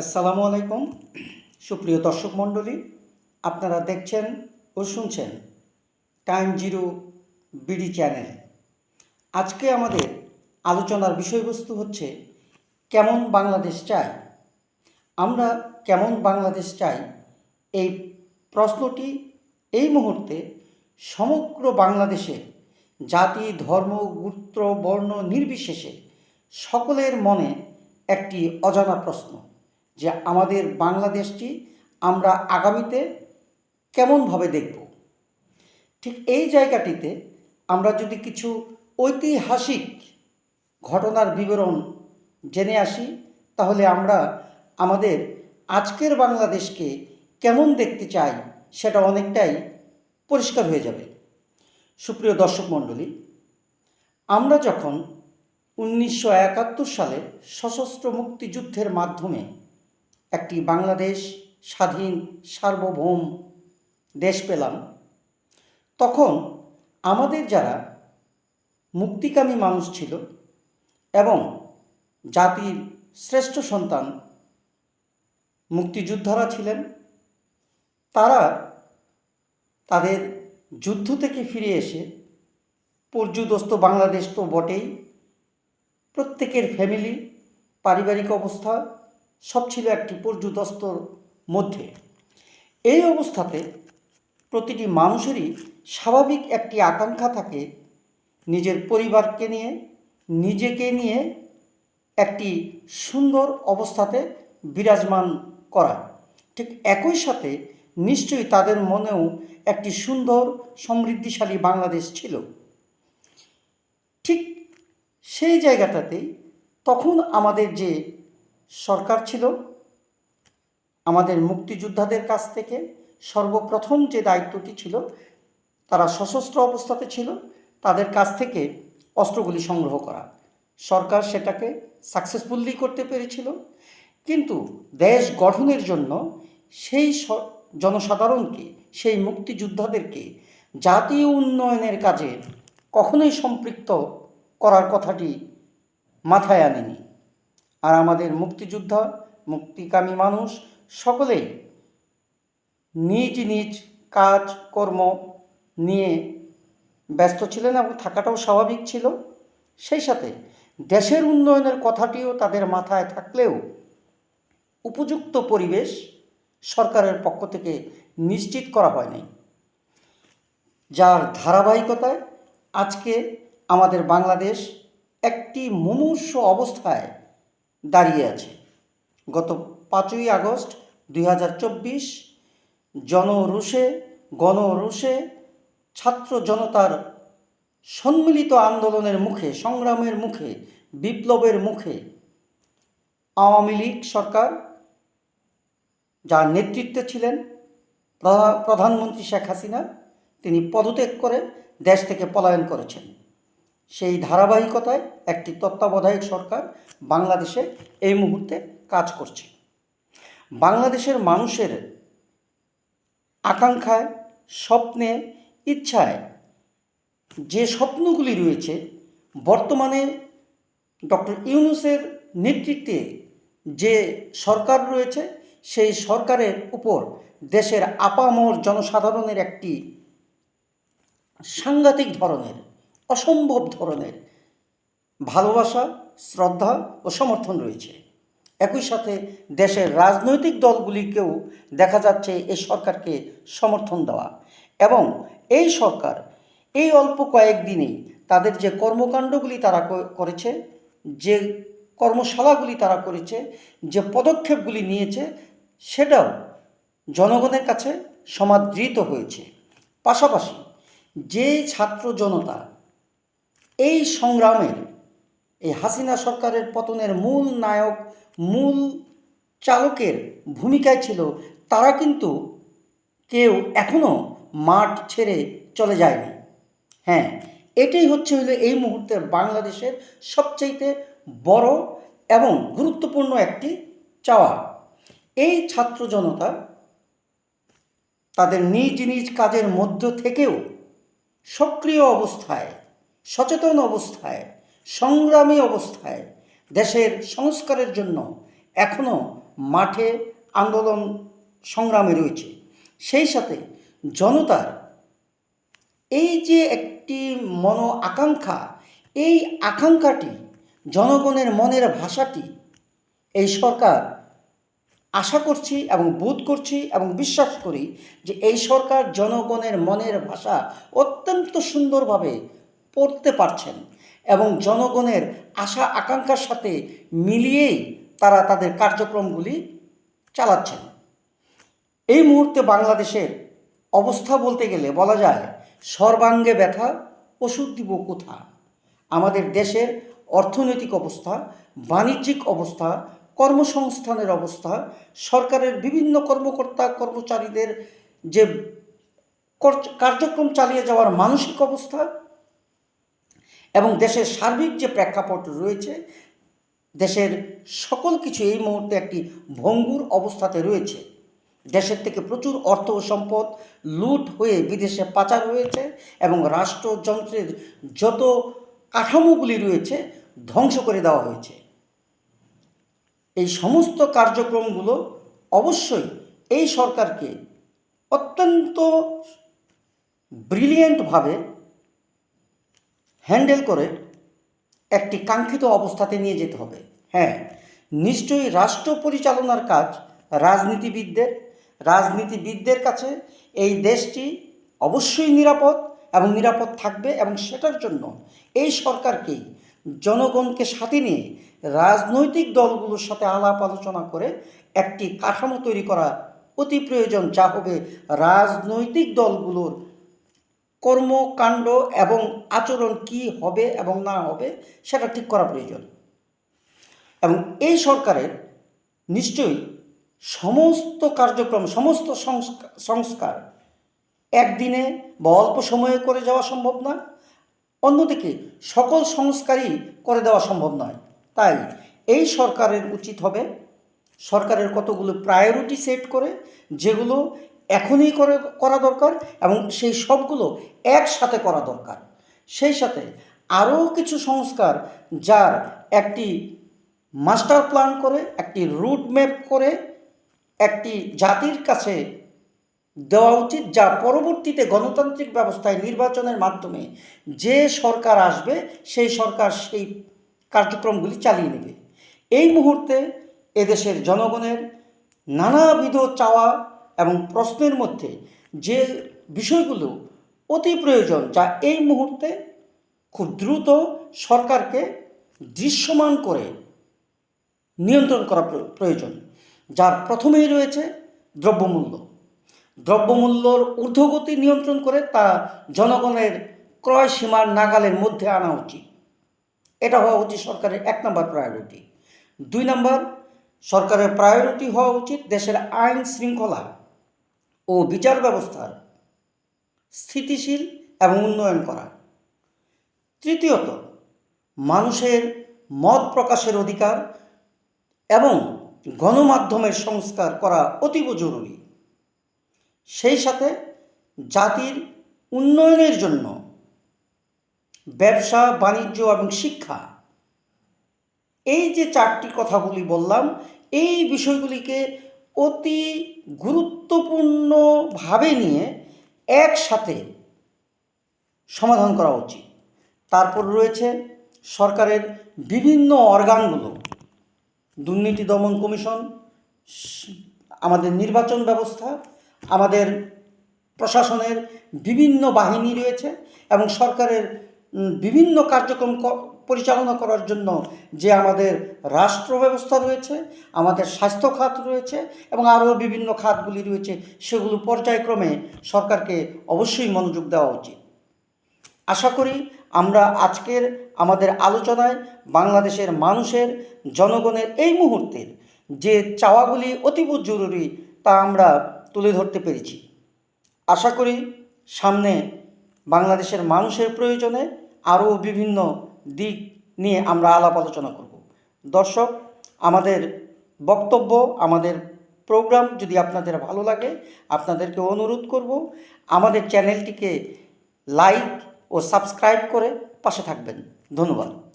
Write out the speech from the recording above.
আসসালামু আলাইকুম। সুপ্রিয় দর্শক মণ্ডলী, আপনারা দেখছেন ও শুনছেন টাইম জিরো বিডি চ্যানেল। আজকে আমাদের আলোচনার বিষয়বস্তু হচ্ছে, কেমন বাংলাদেশ চাই আমরা কেমন বাংলাদেশ চাই? এই প্রশ্নটি এই মুহূর্তে সমগ্র বাংলাদেশের জাতি, ধর্ম, গোত্র, বর্ণ নির্বিশেষে সকলের মনে একটি অজানা প্রশ্ন। যে আমাদের বাংলাদেশটি আমরা আগামীতে কেমনভাবে দেখব? ঠিক এই জায়গাটিতে আমরা যদি কিছু ঐতিহাসিক ঘটনার বিবরণ জেনে আসি, তাহলে আমরা আমাদের আজকের বাংলাদেশকে কেমন দেখতে চাই সেটা অনেকটাই পরিষ্কার হয়ে যাবে। সুপ্রিয় দর্শক মণ্ডলী, আমরা যখন উনিশশো একাত্তর সালে সশস্ত্র মুক্তিযুদ্ধের মাধ্যমে একটি বাংলাদেশ স্বাধীন সার্বভৌম দেশ পেলাম। তখন আমাদের যারা মুক্তিকামী মানুষ ছিল এবং জাতির শ্রেষ্ঠ সন্তান মুক্তিযোদ্ধারা ছিলেন, তারা তাদের যুদ্ধ থেকে ফিরে এসে পর্যুদস্ত বাংলাদেশ তো বটেই, প্রত্যেকের ফ্যামিলি পারিবারিক অবস্থা সব ছিল একটি পর্যুদস্তর মধ্যে। এই অবস্থাতে প্রতিটি মানুষেরই স্বাভাবিক একটি আকাঙ্ক্ষা থাকে নিজের পরিবারকে নিয়ে, নিজেকে নিয়ে একটি সুন্দর অবস্থাতে বিরাজমান করা। ঠিক একই সাথে নিশ্চয়ই তাদের মনেও একটি সুন্দর, সমৃদ্ধিশালী বাংলাদেশ ছিল। ঠিক সেই জায়গাটাতেই তখন আমাদের যে সরকার ছিল, আমাদের মুক্তিযোদ্ধাদের কাছ থেকে সর্বপ্রথম যে দায়িত্বটি ছিল, তারা সশস্ত্র অবস্থাতে ছিল, তাদের কাছ থেকে অস্ত্রগুলি সংগ্রহ করা। সরকার সেটাকে সাকসেসফুলি করতে পেরেছিল, কিন্তু দেশ গঠনের জন্য সেই জনসাধারণকে, সেই মুক্তিযোদ্ধাদেরকে জাতীয় উন্নয়নের কাজে কখনোই সম্পৃক্ত করার কথাটি মাথায় আনেনি। আর আমাদের মুক্তিযোদ্ধা, মুক্তিকামী মানুষ সকলেই নিজ নিজ কাজ, কর্ম নিয়ে ব্যস্ত ছিলেন এবং থাকাটাও স্বাভাবিক ছিল। সেই সাথে দেশের উন্নয়নের কথাটিও তাদের মাথায় থাকলেও উপযুক্ত পরিবেশ সরকারের পক্ষ থেকে নিশ্চিত করা হয়নি। যার ধারাবাহিকতায় আজকে আমাদের বাংলাদেশ একটি মুমূর্ষ অবস্থায় দাঁড়িয়ে আছে। গত পাঁচই আগস্ট দুই হাজার চব্বিশ জনরুষে ছাত্র জনতার সম্মিলিত আন্দোলনের মুখে, সংগ্রামের মুখে, বিপ্লবের মুখে আওয়ামী লীগ সরকার যার নেতৃত্বে ছিলেন প্রধানমন্ত্রী শেখ হাসিনা, তিনি পদত্যাগ করে দেশ থেকে পলায়ন করেছেন। সেই ধারাবাহিকতায় একটি তত্ত্বাবধায়ক সরকার বাংলাদেশে এই মুহূর্তে কাজ করছে। বাংলাদেশের মানুষের আকাঙ্ক্ষায়, স্বপ্নে, ইচ্ছায় যে স্বপ্নগুলি রয়েছে, বর্তমানে ডক্টর ইউনুসের নেতৃত্বে যে সরকার রয়েছে, সেই সরকারের উপর দেশের আপামর জনসাধারণের একটি সাংঘাতিক ধরনের অসম্ভব ধরনের ভালোবাসা, শ্রদ্ধা ও সমর্থন রয়েছে। একই সাথে দেশের রাজনৈতিক দলগুলিকেও দেখা যাচ্ছে এই সরকারকে সমর্থন দেওয়া এবং এই সরকার এই অল্প কয়েকদিনেই তাদের যে কর্মকাণ্ডগুলি তারা করেছে, যে কর্মশালাগুলি তারা করেছে, যে পদক্ষেপগুলি নিয়েছে, সেটাও জনগণের কাছে সমাদৃত হয়েছে। পাশাপাশি যে ছাত্র জনতা এই সংগ্রামের, এই হাসিনা সরকারের পতনের মূল নায়ক, মূল চালকের ভূমিকায় ছিল, তারা কিন্তু কেউ এখনও মাঠ ছেড়ে চলে যায়নি। হ্যাঁ এটাই হচ্ছে হলো এই মুহূর্তের বাংলাদেশের সবচাইতে বড় এবং গুরুত্বপূর্ণ একটি চাওয়া। এই ছাত্র জনতা তাদের নিজ নিজ কাজের মধ্য থেকেও সক্রিয় অবস্থায় সচেতন অবস্থায়, সংগ্রামী অবস্থায় দেশের সংস্কারের জন্য এখনও মাঠে আন্দোলন সংগ্রামে রয়েছে। সেই সাথে জনতার এই যে একটি মন আকাঙ্ক্ষা, এই আকাঙ্ক্ষাটি, জনগণের মনের ভাষাটি এই সরকার আশা করছি এবং বোধ করছি এবং বিশ্বাস করি যে এই সরকার জনগণের মনের ভাষা অত্যন্ত সুন্দরভাবে পড়তে পারছেন এবং জনগণের আশা আকাঙ্ক্ষার সাথে মিলিয়েই তারা তাদের কার্যক্রমগুলি চালাচ্ছেন। এই মুহূর্তে বাংলাদেশের অবস্থা বলতে গেলে বলা যায় সর্বাঙ্গে ব্যথা, ওষুধ দিব কোথা আমাদের দেশের অর্থনৈতিক অবস্থা, বাণিজ্যিক অবস্থা, কর্মসংস্থানের অবস্থা, সরকারের বিভিন্ন কর্মকর্তা, কর্মচারীদের যে কর- কার্যক্রম চালিয়ে যাওয়ার মানসিক অবস্থা এবং দেশের সার্বিক যে প্রেক্ষাপট রয়েছে, দেশের সকল কিছু এই মুহূর্তে একটি ভঙ্গুর অবস্থাতে রয়েছে। দেশের থেকে প্রচুর অর্থ ও সম্পদ লুট হয়ে বিদেশে পাচার হয়েছে এবং রাষ্ট্রযন্ত্রের যত কাঠামোগুলি রয়েছে ধ্বংস করে দেওয়া হয়েছে। এই সমস্ত কার্যক্রমগুলো অবশ্যই এই সরকারকে অত্যন্ত ব্রিলিয়েন্টভাবে হ্যান্ডেল করে একটি কাঙ্ক্ষিত অবস্থাতে নিয়ে যেতে হবে। হ্যাঁ নিশ্চয়ই রাষ্ট্র পরিচালনার কাজ রাজনীতিবিদদের রাজনীতিবিদদের কাছে এই দেশটি অবশ্যই নিরাপদ এবং নিরাপদ থাকবে এবং সেটার জন্য এই সরকারকেই জনগণকে সাথে নিয়ে রাজনৈতিক দলগুলোর সাথে আলাপ আলোচনা করে একটি কাঠামো তৈরি করা অতি প্রয়োজন, যা হবে রাজনৈতিক দলগুলোর কর্মকাণ্ড এবং আচরণ কি হবে এবং না হবে সেটা ঠিক করা প্রয়োজন। এবং এই সরকারের নিশ্চয়ই সমস্ত কার্যক্রম, সমস্ত সংস্কা- সংস্কার একদিনে বা অল্প সময়ে করে যাওয়া সম্ভব না অন্যদিকে সকল সংস্কারই করে দেওয়া সম্ভব নয়। তাই এই সরকারের উচিত হবে সরকারের কতগুলো প্রায়োরিটি সেট করে যেগুলো এখনই করে, করা দরকার এবং সেই সবগুলো একসাথে করা দরকার। সেই সাথে আরও কিছু সংস্কার যার একটি মাস্টার প্ল্যান করে, একটি রুট ম্যাপ করে, একটি জাতির কাছে দেওয়া উচিত, যা পরবর্তীতে গণতান্ত্রিক ব্যবস্থায় নির্বাচনের মাধ্যমে যে সরকার আসবে, সেই সরকার সেই কার্যক্রমগুলি চালিয়ে নেবে। এই মুহূর্তে এদেশের জনগণের নানাবিধ চাওয়া এবং প্রশ্নের মধ্যে যে বিষয়গুলো অতি প্রয়োজন যা এই মুহূর্তে খুব দ্রুত সরকারকে দৃশ্যমান করে নিয়ন্ত্রণ করা প্রয়োজন, যার প্রথমেই রয়েছে দ্রব্যমূল্য। দ্রব্যমূল্যর ঊর্ধ্বগতি নিয়ন্ত্রণ করে তা জনগণের ক্রয় সীমার নাগালের মধ্যে আনা উচিত। এটা হওয়া উচিত সরকারের এক নম্বর প্রায়োরিটি দুই নম্বর, সরকারের প্রায়োরিটি হওয়া উচিত দেশের আইন শৃঙ্খলা ও বিচার ব্যবস্থার স্থিতিশীল এবং উন্নয়ন করা তৃতীয়ত, মানুষের মত প্রকাশের অধিকার এবং গণমাধ্যমের সংস্কার করা অতীব জরুরি। সেই সাথে জাতির উন্নয়নের জন্য ব্যবসা, বাণিজ্য এবং শিক্ষা, এই যে চারটি কথাগুলি বললাম, এই বিষয়গুলিকে অতি গুরুত্বপূর্ণভাবে নিয়ে একসাথে সমাধান করা উচিত। তারপর রয়েছে সরকারের বিভিন্ন অর্গানগুলো দুর্নীতি দমন কমিশন, আমাদের নির্বাচন ব্যবস্থা, আমাদের প্রশাসনের বিভিন্ন বাহিনী রয়েছে এবং সরকারের বিভিন্ন কার্যক্রম পরিচালনা করার জন্য যে আমাদের রাষ্ট্র ব্যবস্থা রয়েছে, আমাদের স্বাস্থ্য খাত রয়েছে এবং আরও বিভিন্ন খাতগুলি রয়েছে, সেগুলো পর্যায়ক্রমে সরকারকে অবশ্যই মনোযোগ দেওয়া উচিত। আশা করি আমরা আজকের আমাদের আলোচনায় বাংলাদেশের মানুষের, জনগণের এই মুহূর্তের যে চাওয়াগুলি অতীব জরুরি তা আমরা তুলে ধরতে পেরেছি। আশা করি সামনে বাংলাদেশের মানুষের প্রয়োজনে আরও বিভিন্ন দিক নিয়ে আমরা আলাপ আলোচনা করব। দর্শক, আমাদের বক্তব্য, আমাদের প্রোগ্রাম যদি আপনাদের ভালো লাগে, আপনাদেরকে অনুরোধ করব, আমাদের চ্যানেলটিকে লাইক ও সাবস্ক্রাইব করে পাশে থাকবেন। ধন্যবাদ।